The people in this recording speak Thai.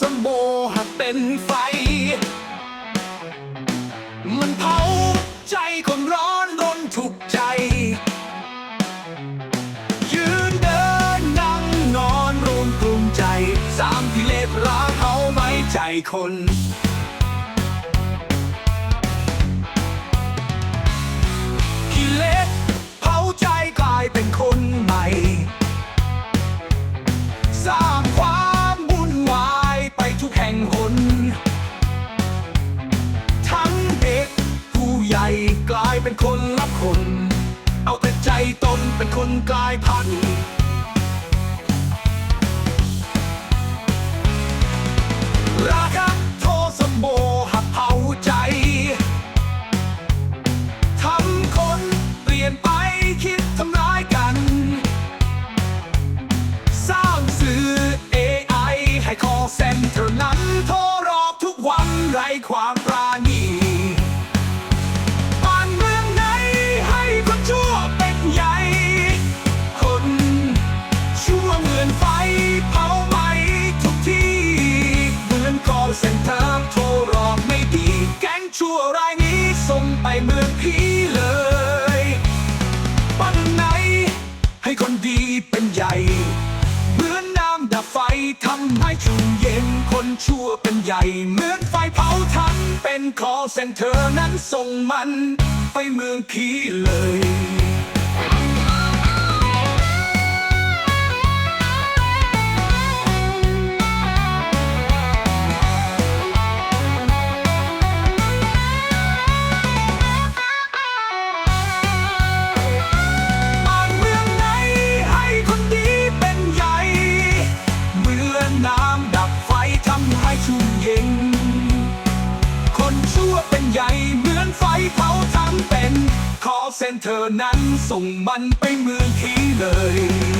สมันเผาใจคนร้อนรนทุกใจ ยืนเดินนั่งนอนรวมกลุ่มใจ สามพิเลตร้าเขาไม่ใจคน เป็นคนรับคน เอาแต่ใจตนเป็นคนกลายพันธุ์ มือน call center โทรรอบไม่ดี แก๊งชั่วรายนี้ส่งไปเมืองผีเลยบ้านไหน ให้คนดีเป็นใหญ่เหมือนน้ำดับไฟทำให้ชุ่มเย็นคนชั่วเป็นใหญ่เหมือนไฟเผาทั้งเป็น call center นั้นส่งมัน ไปเมืองผีเลย เป็น call center นั้นส่งมันไปเมืองทีเลย